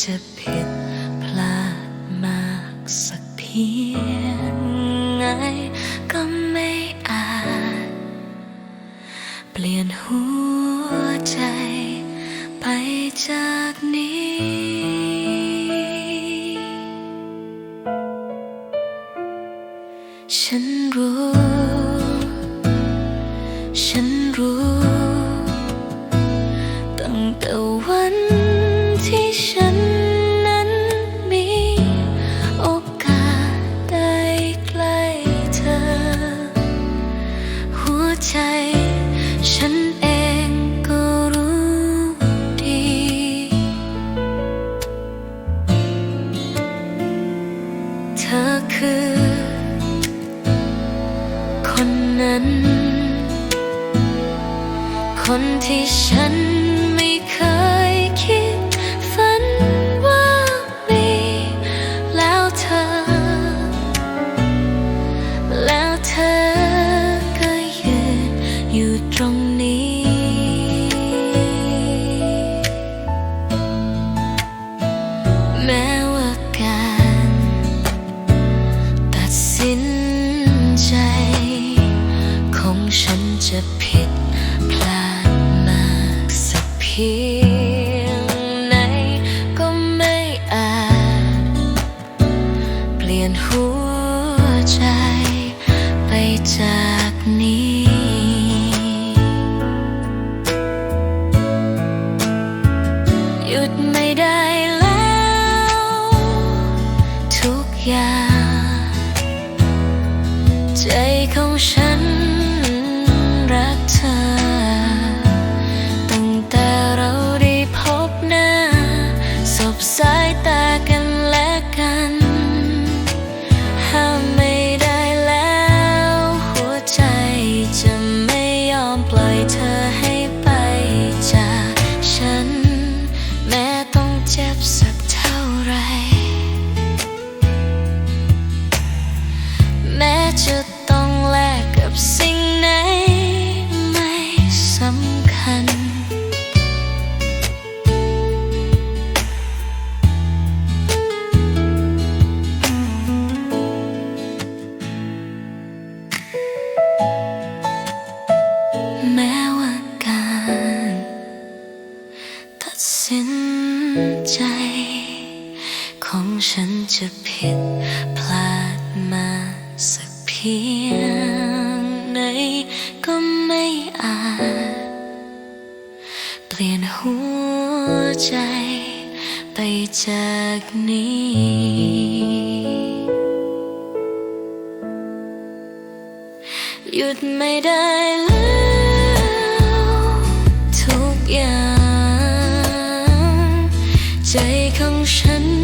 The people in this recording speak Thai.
จะผิดพลาดมากสักเพียงไงก็ไม่อาจ เปลี่ยนหัวใจไปจากนี้ฉันรู้ นั้น คนที่ฉันไม่เคยคิดฝันว่ามีแล้วเธอ แล้วเธอก็ยืนอยู่ตรงนี้ พียงไหนก็ไม่อาจ เปลี่ยนหัวใจ ไปจากนี้ หยุดไม่ได้แล้ว ทุกอย่าง ใจของฉันรักเธอ เธอ สินใจ ของฉันจะผิดพลาดมาสักเพียงไหนก็ไม่อาจ เปลี่ยนหัวใจ ไปจากนี้หยุดไม่ได้แล้วทุกอย่าง ข